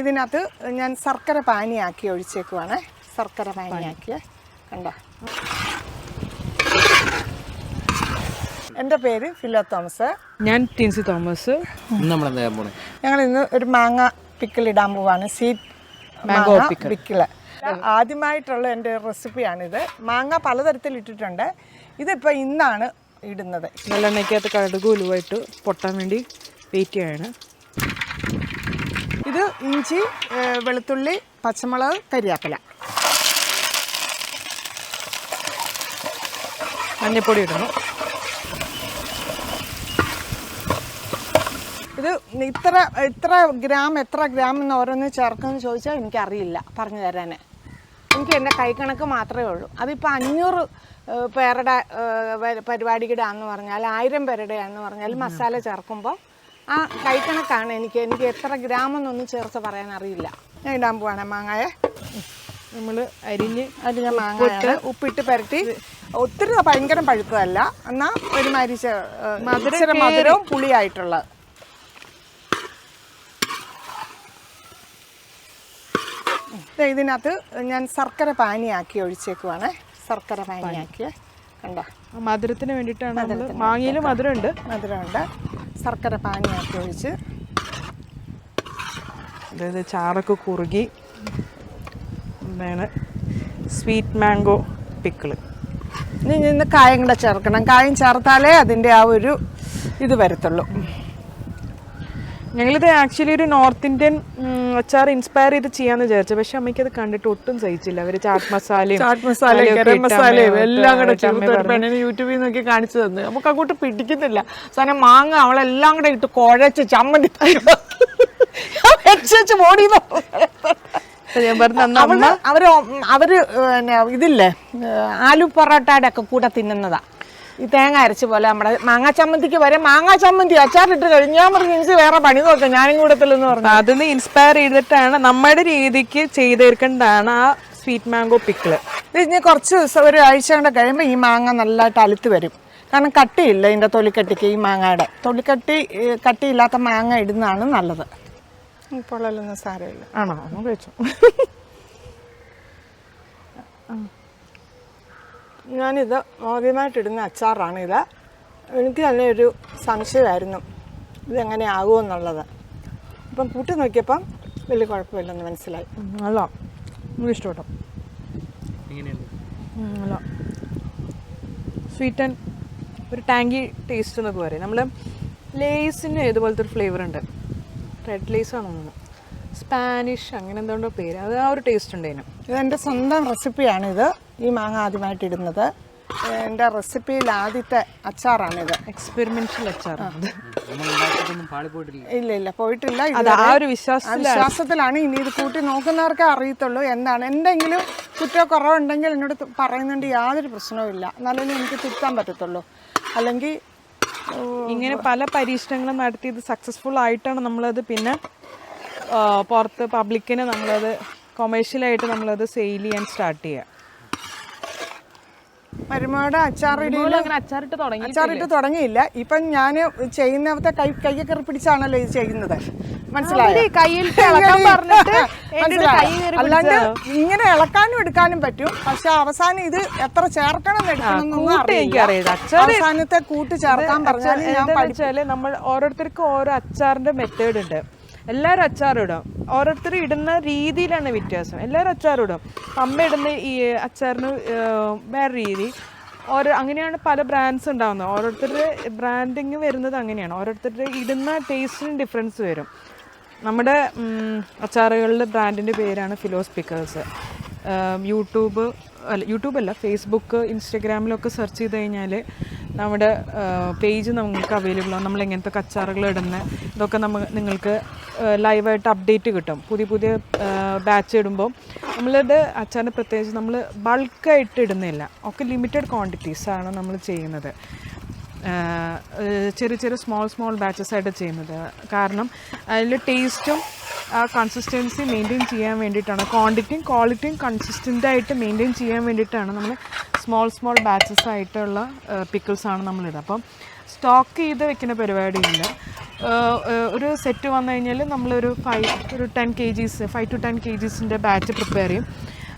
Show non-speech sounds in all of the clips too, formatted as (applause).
ഇതിനകത്ത് ഞാൻ ശർക്കര പാനിയാക്കി ഒഴിച്ചേക്കുവാണ്. ശർക്കര പാനിയാക്കിയ. കണ്ടോ? എന്റെ പേര് ഫിലോ തോമസ്. ഞാൻ ടിൻസി തോമസ്. ഞങ്ങൾ ഇന്ന് ഒരു മാങ്ങ പിക്കിൾ ഇടാൻ പോവാണ്. സീറ്റ് മാങ്ങ പിക്കിൾ ആദ്യമായിട്ടുള്ള എന്റെ റെസിപ്പിയാണിത്. മാങ്ങ പലതരത്തിൽ ഇട്ടിട്ടുണ്ട് ഇതിപ്പോൾ ഇന്നാണ് ഇടുന്നത്. നല്ലെണ്ണയ്ക്കകത്ത് കടുക് ഉലുവായിട്ട് പൊട്ടാൻ വേണ്ടി വെയിറ്റ് ചെയ്യാണ്. ഇത് ഇഞ്ചി വെളുത്തുള്ളി പച്ചമുളക് കരിയാപ്പില. മഞ്ഞപ്പൊടി ഇടണം ഇത് ഇത്ര ഇത്ര ഗ്രാം എത്ര ഗ്രാം എന്ന് ഓരോന്ന് ചേർക്കുമെന്ന് ചോദിച്ചാൽ എനിക്കറിയില്ല പറഞ്ഞു തരാൻ എനിക്ക് എന്റെ കൈക്കണക്ക് മാത്രമേ ഉള്ളൂ. അതിപ്പോൾ അഞ്ഞൂറ് പേരുടെ പരിപാടിക്കിടാന്ന് പറഞ്ഞാൽ ആയിരം പേരുടെ പറഞ്ഞാൽ മസാല ചേർക്കുമ്പോൾ ആ കൈക്കണക്കാണ് എനിക്ക്. എനിക്ക് എത്ര ഗ്രാം എന്നൊന്നും ചേർത്ത് പറയാൻ അറിയില്ല. ഞാൻ ഇടാൻ പോവാണ് മാങ്ങയെ. നമ്മൾ അരിഞ്ഞ് അരിഞ്ഞ മാങ്ങ ഉപ്പിട്ട് പരട്ടി. ഒത്തിരി ഭയങ്കര പഴുത്തതല്ല. എന്നാൽ ഒരുമാതിരി മരിച്ച മധുര ഇച്ചിരി മധുരവും പുളിയായിട്ടുള്ള ഇതിനകത്ത് ഞാൻ ശർക്കര പാനിയാക്കി ഒഴിച്ചേക്കുവാണ്. ശർക്കര പാനിയാക്കിയ. കണ്ടോ? മധുരത്തിന് വേണ്ടിയിട്ടാണ് മാങ്ങയിൽ മധുരമുണ്ട്. മധുരമുണ്ട്. ശർക്കര പാനിയാക്കി ഒഴിച്ച് അതായത് ചാറൊക്കെ കുറുകി എന്താണ് സ്വീറ്റ് മാംഗോ പിക്കിൾ. ഇനി ഇന്ന് കായം കൂടെ ചേർക്കണം. കായം ചേർത്താലേ അതിന്റെ ആ ഒരു ഇത് വരത്തുള്ളൂ. ഞങ്ങളിത് ആക്ച്വലി ഒരു നോർത്ത് ഇന്ത്യൻ അച്ചാർ ഇൻസ്പയർ ചെയ്ത് ചെയ്യാന്ന് വിചാരിച്ചു. പക്ഷെ അമ്മയ്ക്ക് അത് കണ്ടിട്ട് ഒട്ടും സഹിച്ചില്ല. അവർ ചാട്ട് മസാലയും ചാട്ട് മസാലയും ഗരം മസാലയും എല്ലാം കൂടെ ചേർത്ത് യൂട്യൂബിൽ നോക്കി കാണിച്ചു തന്നു. നമുക്ക് അങ്ങോട്ട് പിടിക്കുന്നില്ല. സാധനം മാങ്ങ അവളെല്ലാം കൂടെ ഇട്ട് കുഴച്ച് ചമ്മന്തി ഓടി അവർ അവർ പിന്നെ ഇതില്ലേ ആലു പൊറോട്ടയുടെ ഒക്കെ കൂടെ തിന്നുന്നതാ. ഈ തേങ്ങ അരച്ച് പോലെ നമ്മുടെ മാങ്ങാ ചമ്മന്തിക്ക് വരെ മാങ്ങാ ചമ്മന്തി അച്ചാറിട്ട് കഴിഞ്ഞാൽ പറഞ്ഞു വേറെ പണി നോക്കാം ഞാനും കൂടത്തില്ലെന്ന് പറഞ്ഞു. അതിന് ഇൻസ്പയർ ചെയ്തിട്ടാണ് നമ്മുടെ രീതിക്ക് ചെയ്തെടുക്കേണ്ടതാണ് ആ സ്വീറ്റ് മാംഗോ പിക്കിൾ ഇത് ഇനി കുറച്ച് ദിവസം ഒരു ആഴ്ച കൊണ്ട് കഴിയുമ്പോൾ ഈ മാങ്ങ നല്ലതായിട്ട് അലുത്ത് വരും. കാരണം കട്ടിയില്ല ഇതിന്റെ തൊലിക്കട്ടിക്ക് ഈ മാങ്ങയുടെ. തൊലിക്കട്ടി കട്ടിയില്ലാത്ത മാങ്ങ ഇടുന്നതാണ് നല്ലത്. പൊള്ളലൊന്നും സാരമില്ല. ആണോ? ഒന്ന് കഴിച്ചു? ഞാനിത് ആദ്യമായിട്ടിടുന്ന അച്ചാറാണ് ഇത്. എനിക്ക് തന്നെ ഒരു സംശയമായിരുന്നു ഇതെങ്ങനെ ആകുമെന്നുള്ളത് അപ്പം കൂട്ടി നോക്കിയപ്പം വലിയ കുഴപ്പമില്ലെന്ന് മനസ്സിലായി. നല്ല നമുക്ക് ഇഷ്ടപ്പെട്ടു? നല്ല സ്വീറ്റ് ആൻഡ് ഒരു ടാങ്കി ടേസ്റ്റ് എന്നൊക്കെ പറയും. നമ്മൾ ലേസിന് ഇതുപോലത്തെ ഒരു ഫ്ലേവർ ഉണ്ട്. റെഡ് ലേസ് ആണോ തോന്നുന്നു. സ്പാനിഷ് അങ്ങനെ എന്തുകൊണ്ടോ പേര്. അത് ആ ഒരു ടേസ്റ്റ് ഉണ്ട് ഇത് ഇതെന്റെ സ്വന്തം റെസിപ്പിയാണിത് ഈ മാങ്ങ ആദ്യമായിട്ട് ഇടുന്നത്. എന്റെ റെസിപ്പിയിൽ ആദ്യത്തെ അച്ചാറാണിത്. എക്സ്പെരിമെന്റൽ അച്ചാർ പാളിപ്പോയിട്ടില്ല. ഇല്ല ഇല്ല പോയിട്ടില്ല. ആ ഒരു വിശ്വാസത്തിലാണ്. ഇനി ഇത് കൂട്ടി നോക്കുന്നവർക്കേ അറിയത്തുള്ളൂ എന്താണ്. എന്തെങ്കിലും കുറ്റോ കുറവുണ്ടെങ്കിൽ എന്നോട് പറയുന്നുണ്ട് യാതൊരു പ്രശ്നവും ഇല്ല. നല്ലതിന് എനിക്ക് തിരുത്താൻ പറ്റത്തുള്ളൂ. അല്ലെങ്കിൽ ഇങ്ങനെ പല പരീക്ഷണങ്ങളും നടത്തി ഇത് സക്സസ്ഫുൾ ആയിട്ടാണ് നമ്മളത് പിന്നെ പുറത്ത് പബ്ലിക്കിന് നമ്മളത് കൊമേഴ്ഷ്യലായിട്ട് നമ്മളത് സെയിൽ ചെയ്യാൻ സ്റ്റാർട്ട് ചെയ്യുക. മരുമയുടെ അച്ചാറിടി അങ്ങനെ അച്ചാറിട്ട് തുടങ്ങി അച്ചാറിട്ട് തുടങ്ങിയില്ല. ഇപ്പം ഞാൻ ചെയ്യുന്നവത്തെ കൈ കൈയൊക്കെ പിടിച്ചാണല്ലോ ഇത് ചെയ്യുന്നത്. മനസ്സിലായോ? (laughs) അല്ലാണ്ട് ഇങ്ങനെ ഇളക്കാനും എടുക്കാനും പറ്റും. പക്ഷെ അവസാനം ഇത് എത്ര ചേർക്കണം അവസാനത്തെ കൂട്ട് ചേർക്കാൻ പറഞ്ഞാൽ നമ്മൾ ഓരോരുത്തർക്കും ഓരോ അച്ചാറിന്റെ മെത്തേഡ് ഉണ്ട്. എല്ലാവരും അച്ചാറും ഇടും. ഓരോരുത്തർ ഇടുന്ന രീതിയിലാണ് വ്യത്യാസം. എല്ലാവരും അച്ചാറും ഇടും. അമ്മ ഇടുന്ന ഈ അച്ചാറിന് വേറെ രീതി. ഓരോ അങ്ങനെയാണ് പല ബ്രാൻഡ്സ് ഉണ്ടാകുന്നത് ഓരോരുത്തരുടെ ബ്രാൻഡിങ് വരുന്നത് അങ്ങനെയാണ്. ഓരോരുത്തരുടെ ഇടുന്ന ടേസ്റ്റിന് ഡിഫറൻസ് വരും. നമ്മുടെ അച്ചാറുകളുടെ ബ്രാൻഡിന്റെ പേരാണ് ഫിലോസ് പിക്കേഴ്സ് യൂട്യൂബ് അല്ല യൂട്യൂബല്ല ഫേസ്ബുക്ക് ഇൻസ്റ്റഗ്രാമിലൊക്കെ സെർച്ച് ചെയ്ത് കഴിഞ്ഞാൽ നമ്മുടെ പേജ് നമുക്ക് അവൈലബിൾ ആണ്. നമ്മൾ എങ്ങനത്തെ കച്ചാറുകൾ ഇടുന്ന ഇതൊക്കെ നമ്മൾ നിങ്ങൾക്ക് ലൈവായിട്ട് അപ്ഡേറ്റ് കിട്ടും. പുതിയ പുതിയ ബാച്ച് ഇടുമ്പോൾ നമ്മളുടെ അച്ചാറിന് പ്രത്യേകിച്ച് നമ്മൾ ബൾക്കായിട്ട് ഇടുന്നില്ല. ഒക്കെ ലിമിറ്റഡ് ക്വാണ്ടിറ്റീസ് ആണ് നമ്മൾ ചെയ്യുന്നത്. ചെറിയ ചെറിയ സ്മോൾ സ്മോൾ ബാച്ചസ് ആയിട്ട് ചെയ്യുന്നത്. കാരണം അതിൽ ടേസ്റ്റും ആ കൺസിസ്റ്റൻസി മെയിന്റെയിൻ ചെയ്യാൻ വേണ്ടിയിട്ടാണ്. ക്വാണ്ടിറ്റിയും ക്വാളിറ്റിയും കൺസിസ്റ്റന്റായിട്ട് മെയിന്റെയിൻ ചെയ്യാൻ വേണ്ടിയിട്ടാണ് നമ്മൾ സ്മോൾ സ്മോൾ ബാച്ചസ് ആയിട്ടുള്ള പിക്കിൾസ് ആണ് നമ്മളിത്. അപ്പം സ്റ്റോക്ക് ചെയ്ത് വെക്കുന്ന പരിപാടിയില്ല. ഒരു സെറ്റ് വന്നു കഴിഞ്ഞാൽ നമ്മളൊരു ഫൈവ് ഒരു ten K Gs five to ten K ജീസിന്റെ batch prepare ചെയ്യും.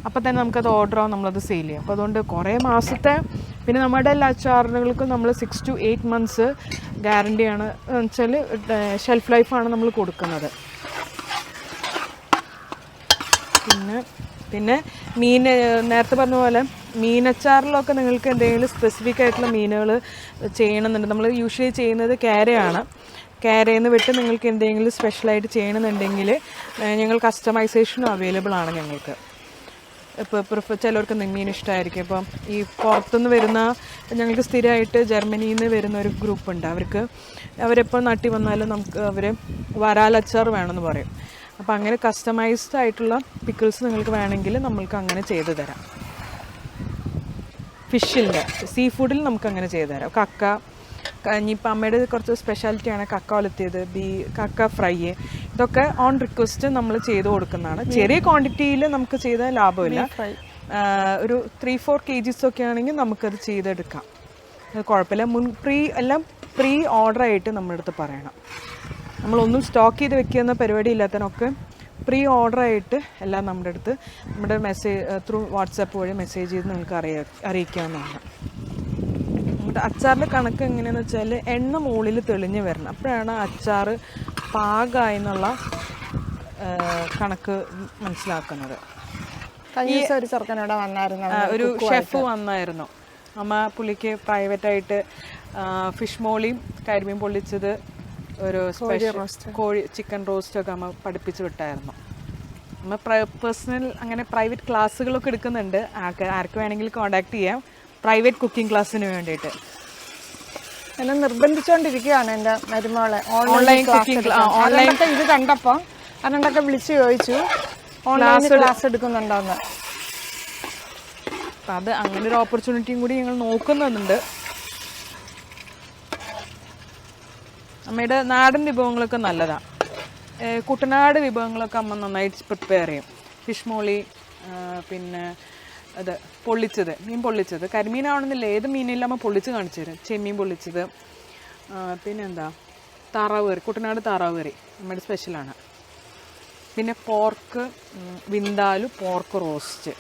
അപ്പോൾ തന്നെ നമുക്കത് ഓർഡർ ആവും നമ്മളത് സെയിൽ ചെയ്യും. അപ്പോൾ അതുകൊണ്ട് കുറേ മാസത്തെ പിന്നെ നമ്മുടെ എല്ലാ അച്ചാറുകൾക്കും നമ്മൾ സിക്സ് ടു എയ്റ്റ് മന്ത്സ് ഗ്യാരണ്ടിയാണ് വെച്ചാൽ ഷെൽഫ് ലൈഫാണ് നമ്മൾ കൊടുക്കുന്നത്. പിന്നെ പിന്നെ മീൻ നേരത്തെ പറഞ്ഞ പോലെ മീനച്ചാറിലൊക്കെ നിങ്ങൾക്ക് എന്തെങ്കിലും സ്പെസിഫിക് ആയിട്ടുള്ള മീനുകൾ ചെയ്യണമെന്നുണ്ട്. നമ്മൾ യൂഷ്വലി ചെയ്യുന്നത് ക്യാരയാണ്. ക്യാരയിൽ വിട്ട് നിങ്ങൾക്ക് എന്തെങ്കിലും സ്പെഷ്യലായിട്ട് ചെയ്യണമെന്നുണ്ടെങ്കിൽ ഞങ്ങൾ കസ്റ്റമൈസേഷനും അവൈലബിൾ ആണ് ഞങ്ങൾക്ക്. ഇപ്പോൾ പ്രിഫർ ചിലർക്ക് മീൻ ഇഷ്ടമായിരിക്കും ഇപ്പം ഈ പുറത്തുനിന്ന് വരുന്ന ഞങ്ങൾക്ക് സ്ഥിരമായിട്ട് ജർമ്മനിയിൽ നിന്ന് വരുന്ന ഒരു ഗ്രൂപ്പ് ഉണ്ട്. അവർക്ക് അവരെപ്പോൾ നാട്ടിൽ വന്നാലും നമുക്ക് അവർ വരാലച്ചാർ വേണമെന്ന് പറയും. അപ്പോൾ അങ്ങനെ കസ്റ്റമൈസ്ഡ് ആയിട്ടുള്ള പിക്കിൾസ് നിങ്ങൾക്ക് വേണമെങ്കിൽ നമ്മൾക്ക് അങ്ങനെ ചെയ്തു തരാം. ഫിഷിന്റെ സീ ഫുഡിൽ നമുക്ക് അങ്ങനെ ചെയ്തു തരാം. കക്ക ഇനിയിപ്പോൾ അമ്മയുടെ കുറച്ച് സ്പെഷ്യാലിറ്റിയാണ് കക്ക ഒലത്തിയത് ബീ കക്ക ഫ്രൈ ഇതൊക്കെ ഓൺ റിക്വസ്റ്റ് നമ്മൾ ചെയ്ത് കൊടുക്കുന്നതാണ്. ചെറിയ ക്വാണ്ടിറ്റിയിൽ നമുക്ക് ചെയ്ത ലാഭമില്ല. ഒരു ത്രീ ഫോർ കെ ജിസ് ഒക്കെ ആണെങ്കിൽ നമുക്കത് ചെയ്തെടുക്കാം. അത് കുഴപ്പമില്ല. മുൻ പ്രീ എല്ലാം പ്രീ ഓർഡർ ആയിട്ട് നമ്മുടെ അടുത്ത് പറയണം. നമ്മളൊന്നും സ്റ്റോക്ക് ചെയ്ത് വെക്കുന്ന പരിപാടി ഇല്ലാത്തതിനൊക്കെ പ്രീ ഓർഡർ ആയിട്ട് എല്ലാം നമ്മുടെ അടുത്ത് നമ്മുടെ മെസ്സേജ് ത്രൂ വാട്സാപ്പ് വഴി മെസ്സേജ് ചെയ്ത് നിങ്ങൾക്ക് അറിയാ അറിയിക്കാവുന്നതാണ്. നമ്മുടെ അച്ചാറിന്റെ കണക്ക് എങ്ങനെയാണെന്ന് വെച്ചാൽ എണ്ണ മുകളിൽ തെളിഞ്ഞ് വരണം. അപ്പോഴാണ് അച്ചാർ പാകമായി എന്നുള്ള കണക്ക് മനസ്സിലാക്കുന്നത്. ഒരു ചെറുക്കനോടെ വന്നായിരുന്നു. ഒരു ഷെഫ് വന്നായിരുന്നു. അമ്മ പുള്ളിക്ക് പ്രൈവറ്റായിട്ട് ഫിഷ് മോളിയും കരിമീൻ പൊള്ളിച്ചത് ഒരു സ്പെഷ്യൽ കോഴി ചിക്കൻ റോസ്റ്റ് ഒക്കെ അമ്മ പഠിപ്പിച്ചു വിട്ടായിരുന്നു. അമ്മ പേഴ്സണൽ അങ്ങനെ പ്രൈവറ്റ് ക്ലാസ്സുകളൊക്കെ എടുക്കുന്നുണ്ട്. ആർക്ക് ആർക്ക് വേണമെങ്കിലും കോണ്ടാക്ട് ചെയ്യാം. പ്രൈവറ്റ് കുക്കിംഗ് ക്ലാസ്സിന് വേണ്ടിയിട്ട്. എന്നെ നിർബന്ധിച്ചുകൊണ്ടിരിക്കുകയാണ് എന്റെ മരുമോളെ. ഓൺലൈൻ കുക്കിംഗ് ഓൺലൈൻ ഇത് കണ്ടപ്പോൾ അതുകൊണ്ടൊക്കെ വിളിച്ച് ചോദിച്ചു. ഓൺലൈൻ ക്ലാസ് എടുക്കുന്നുണ്ടോന്ന്. അപ്പം അത് അങ്ങനെ ഒരു ഓപ്പർച്യൂണിറ്റിയും കൂടി ഞങ്ങൾ നോക്കുന്നുണ്ട്. അമ്മയുടെ നാടൻ വിഭവങ്ങളൊക്കെ നല്ലതാണ് കുട്ടനാട് വിഭവങ്ങളൊക്കെ അമ്മ നന്നായിട്ട് പ്രിപ്പയർ ചെയ്യും. ഫിഷ് മോളി പിന്നെ അത് പൊള്ളിച്ചത് മീൻ പൊള്ളിച്ചത്. കരിമീനാവണമെന്നില്ല ഏത് മീനിലും അമ്മ പൊള്ളിച്ച് കാണിച്ചു തരും. ചെമ്മീൻ പൊള്ളിച്ചത് പിന്നെന്താ? താറാവ് കറി കുട്ടനാട് താറാവ് കറി നമ്മുടെ സ്പെഷ്യലാണ് പിന്നെ പോർക്ക് വിന്താലു പോർക്ക് റോസ്റ്റ്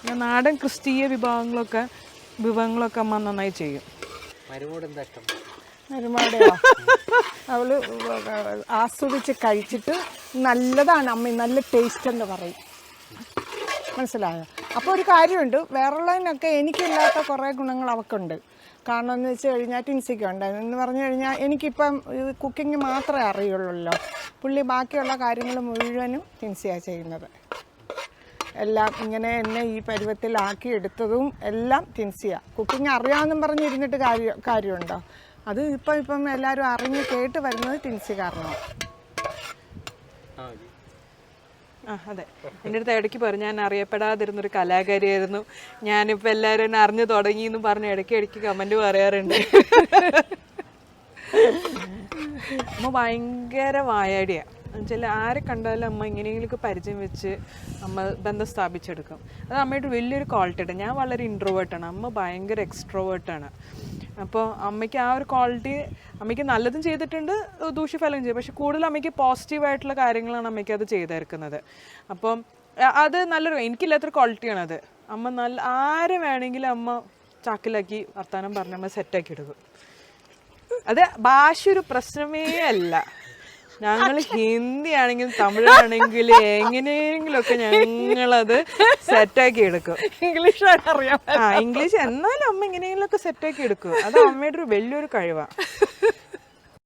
പിന്നെ നാടൻ ക്രിസ്തീയ വിഭവങ്ങളൊക്കെ വിഭവങ്ങളൊക്കെ അമ്മ നന്നായി ചെയ്യും. എന്താ ഇഷ്ടം? അവൾ ആസ്വദിച്ച് കഴിച്ചിട്ട് നല്ലതാണ് അമ്മ നല്ല ടേസ്റ്റ് എന്ന് പറയും. മനസ്സിലായോ? അപ്പോൾ ഒരു കാര്യമുണ്ട് വേറുള്ളതിനൊക്കെ എനിക്കില്ലാത്ത കുറേ ഗുണങ്ങൾ അവൾക്കുണ്ട് കാരണം എന്ന് വെച്ച് കഴിഞ്ഞാൽ ടിൻസിക്കുണ്ട് എന്ന് പറഞ്ഞു കഴിഞ്ഞാൽ എനിക്കിപ്പം ഇത് കുക്കിംഗ് മാത്രമേ അറിയുള്ളൂല്ലോ. പുള്ളി ബാക്കിയുള്ള കാര്യങ്ങൾ മുഴുവനും ടിൻസിയാണ് ചെയ്യുന്നത്. എല്ലാം ഇങ്ങനെ എന്നെ ഈ പരുവത്തിലാക്കി എടുത്തതും എല്ലാം ടിൻസിയാണ് കുക്കിംഗ് അറിയാമെന്നും പറഞ്ഞിരുന്നിട്ട് കാര്യം കാര്യമുണ്ടോ? അത് ഇപ്പം ഇപ്പം എല്ലാവരും അറിഞ്ഞ് കേട്ട് വരുന്നത് ടിൻസി കാരണം ആ അതെ. എന്റെ അടുത്ത് ഇടയ്ക്ക് പറഞ്ഞു ഞാൻ അറിയപ്പെടാതിരുന്നൊരു കലാകാരിയായിരുന്നു. ഞാനിപ്പോൾ എല്ലാവരും എന്നെ അറിഞ്ഞു തുടങ്ങി എന്ന് പറഞ്ഞ് ഇടയ്ക്ക് ഇടയ്ക്ക് കമന്റ് പറയാറുണ്ട്. (laughs) അമ്മ ഭയങ്കര വായാടിയാണ് എന്നുവെച്ചാൽ ആരെ കണ്ടാലും അമ്മ ഇങ്ങനെയെങ്കിലൊക്കെ പരിചയം വെച്ച് നമ്മൾ ബന്ധം സ്ഥാപിച്ചെടുക്കും. അത് അമ്മയുടെ വലിയൊരു ക്വാളിറ്റി ആണ് ഞാൻ വളരെ ഇൻട്രോവേർട്ടാണ് അമ്മ ഭയങ്കര എക്സ്ട്രോവേർട്ടാണ് അപ്പോൾ അമ്മയ്ക്ക് ആ ഒരു ക്വാളിറ്റി അമ്മയ്ക്ക് നല്ലതും ചെയ്തിട്ടുണ്ട് ദൂഷ്യഫലം ചെയ്യും പക്ഷെ കൂടുതൽ അമ്മയ്ക്ക് പോസിറ്റീവായിട്ടുള്ള കാര്യങ്ങളാണ് അമ്മയ്ക്ക് അത് ചെയ്തേർക്കുന്നത്. അപ്പം അത് നല്ലൊരു എനിക്കില്ലാത്തൊരു ക്വാളിറ്റിയാണ് അത് അമ്മ നല്ല ആരെ വേണമെങ്കിലും അമ്മ ചാക്കിലാക്കി വർത്താനം പറഞ്ഞ് അമ്മ സെറ്റാക്കി എടുക്കും. അത് ഭാഷ ഒരു പ്രശ്നമേ അല്ല. ഞങ്ങൾ ഹിന്ദി ആണെങ്കിലും തമിഴാണെങ്കിലും എങ്ങനെയെങ്കിലുമൊക്കെ ഞങ്ങളത് സെറ്റാക്കി എടുക്കും. ഇംഗ്ലീഷ് അറിയാം ആ ഇംഗ്ലീഷ് എന്നാലും അമ്മ എങ്ങനെയെങ്കിലും ഒക്കെ സെറ്റാക്കി എടുക്കും. അത് അമ്മയുടെ ഒരു വലിയൊരു കഴിവാണ്